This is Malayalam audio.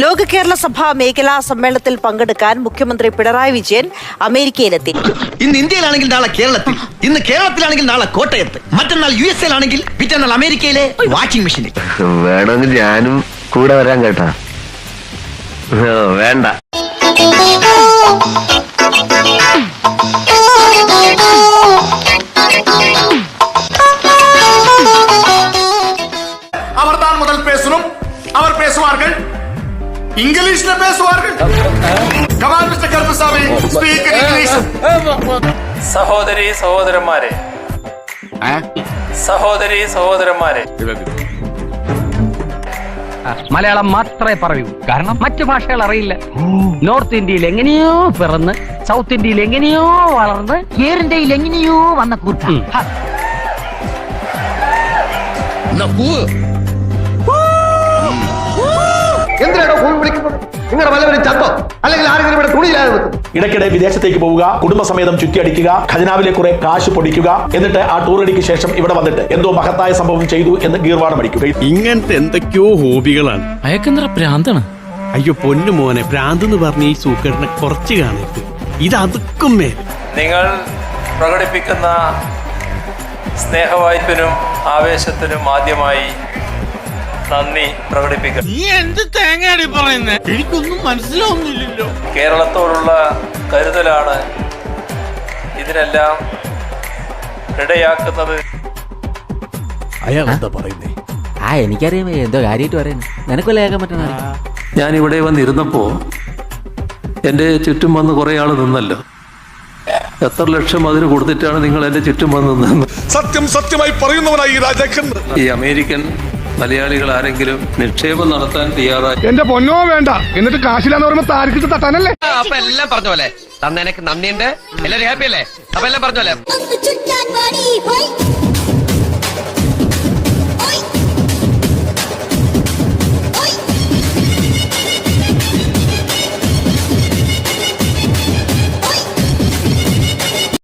ലോക കേരള സഭ മേഖലാ സമ്മേളനത്തിൽ പങ്കെടുക്കാൻ മുഖ്യമന്ത്രി പിണറായി വിജയൻ അമേരിക്കയിലെത്തി ഇന്ന് ഇന്ത്യയിലാണെങ്കിൽ നാളെ കേരളത്തിൽ ഇന്ന് കേരളത്തിലാണെങ്കിൽ നാളെ കോട്ടയത്ത് മറ്റന്നാൾ യു എസ് എയിലാണെങ്കിൽ പിറ്റന്നാൾ അമേരിക്കയിലെ വാഷിംഗ് മെഷീനിൽ വേണമെങ്കിൽ ഞാനും കൂടെ വരാൻ കേട്ടാ ഓ, വേണ്ട அவர் தான் முதல் பேசணும் அவர் பேசுவார்கள் இங்கிலீஷ்ல பேசுவார்கள் Kamal mister Karuppasamy speak English സഹോദരി സഹോദരന്മാരെ സഹോദരി സഹോദരന്മാരെ മലയാളം മാത്രമേ പറയൂ കാരണം മറ്റു ഭാഷകൾ അറിയില്ല നോർത്ത് ഇന്ത്യയിൽ എങ്ങനെയോ പിറന്ന് സൗത്ത് ഇന്ത്യയിൽ എങ്ങനെയോ വളർന്ന് എയർ ഇന്ത്യയിൽ എങ്ങനെയോ വന്ന കൂട്ട ചത്തോ? അല്ലെങ്കിൽ ആരെങ്കിലും ഇവിടെ തുണിയില്ലാതെ വെക്കും ഇടയ്ക്കിടെ വിദേശത്തേക്ക് പോവുക കുടുംബസമേതം ചുറ്റിയടിക്കുക ഖജനാവിലെ കുറെ കാശ് പൊടിക്കുക എന്നിട്ട് ആ ടൂറടിക്ക് ശേഷം ഇവിടെ വന്നിട്ട് എന്തോ മഹത്തായ സംഭവം ചെയ്തു എന്ന് ഗീർവാണം അടിക്കുക ഇങ്ങനത്തെ എന്തൊക്കെയോ ഹോബികളാണ്. അയക്കെന്തറ പ്രാന്താണ്? അയ്യോ പൊന്നു മോനെ ഭ്രാന്ത് എന്ന് പറഞ്ഞ ഈ സൂക്കറിനെ കുറച്ച് കാണിക്കും ഇത് അതുക്കും മേൽ. നിങ്ങൾ പ്രകടിപ്പിക്കുന്ന സ്നേഹവായ്പിനും ആവേശത്തിനും ആദ്യമായി നന്ദി പ്രകടിപ്പിക്കുന്നു. നീ എന്ത് തേങ്ങയാണ് പറയുന്നത് എനിക്കൊന്നും മനസ്സിലാവുന്നില്ലല്ലോ. കേരളത്തോടുള്ള കരുതലാണ് ഇതിനെല്ലാം ഇടയാക്കുന്നത്. അയാൾ എന്താ പറയുന്നേ? ആ എനിക്കറിയാം. എന്തോ കാര്യമായിട്ട് പറയുന്നു. നിനക്കല്ലേ കേൾക്കാൻ പറ്റുന്ന ഞാൻ ഇവിടെ വന്നിരുന്നപ്പോ എന്റെ ചുറ്റും വന്ന് കുറെ ആൾ നിന്നല്ലോ. എത്ര ലക്ഷം അതിന് കൊടുത്തിട്ടാണ് നിങ്ങൾ എന്റെ ചുറ്റും വന്ന് നിന്നത്? സത്യം സത്യമായി പറയുന്നവനായി ഈ രാജാക്കൻ ഈ അമേരിക്കൻ മലയാളികൾ ആരെങ്കിലും നിക്ഷേപം നടത്താൻ തയ്യാറായി എന്റെ പൊന്നോ വേണ്ട. എന്നിട്ട് കാശിലാന്ന് പറയുമ്പോ താരക്കിട്ട് തട്ടാനല്ലേ? അപ്പൊ എല്ലാം പറഞ്ഞ പോലെ. തന്നെ എനിക്ക് നന്ദിയുണ്ട്. എല്ലാവരും ഹാപ്പി അല്ലേ? അപ്പൊ എല്ലാം പറഞ്ഞ പോലെ. ചുറ്റാൻ വാടി ഹോയ്.